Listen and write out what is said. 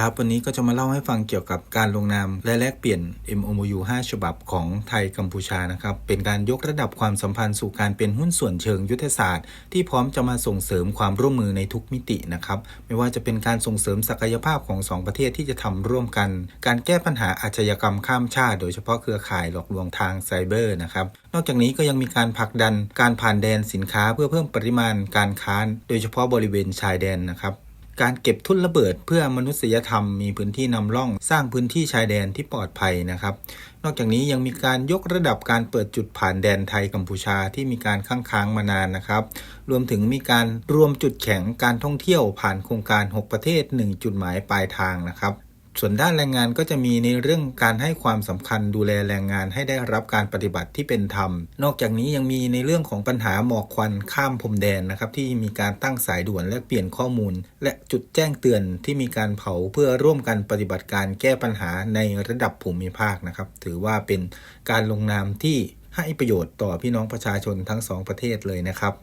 ครับวันนี้ก็จะมาเล่าให้ฟังเกี่ยวกับการลงนามและแลกเปลี่ยน MOU 5 ฉบับของไทยกัมพูชานะครับ เป็นการยกระดับความสัมพันธ์สู่การเป็นหุ้นส่วนเชิงยุทธศาสตร์ ที่พร้อมจะมาส่งเสริมความร่วมมือในทุกมิตินะครับ ไม่ว่าจะเป็นการส่งเสริมศักยภาพของสองประเทศที่จะทำร่วมกัน การแก้ปัญหาอาชญากรรมข้ามชาติ โดยเฉพาะเครือข่ายหลอกลวงทางไซเบอร์นะครับนอกจากนี้ก็ยังมีการผลักดันการผ่านแดนสินค้าเพื่อเพิ่มปริมาณการค้าโดยเฉพาะบริเวณชายแดนนะครับ การเก็บทุ่นระเบิดเพื่อมนุษยธรรมมีพื้นที่นำร่องสร้างพื้นที่ชายแดนที่ปลอดภัยนะครับ นอกจากนี้ยังมีการยกระดับการเปิดจุดผ่านแดนไทยกัมพูชาที่มีการค้างค้างมานานนะครับ รวมถึงมีการรวมจุดแข็งการท่องเที่ยวผ่านโครงการ 6 ประเทศ 1 จุดหมายปลายทางนะครับ ส่วนด้านแรงงานก็จะมีในเรื่องการให้ความสำคัญดูแลแรงงานให้ได้รับการปฏิบัติที่เป็นธรรม นอกจากนี้ยังมีในเรื่องของปัญหาหมอกควันข้ามพรมแดนนะครับที่มีการตั้งสายด่วนและเปลี่ยนข้อมูล และจุดแจ้งเตือนที่มีการเผาเพื่อร่วมกันปฏิบัติการแก้ปัญหาในระดับภูมิภาคนะครับ ถือว่าเป็นการลงนามที่ให้ประโยชน์ต่อพี่น้องประชาชนทั้งสองประเทศเลยนะครับ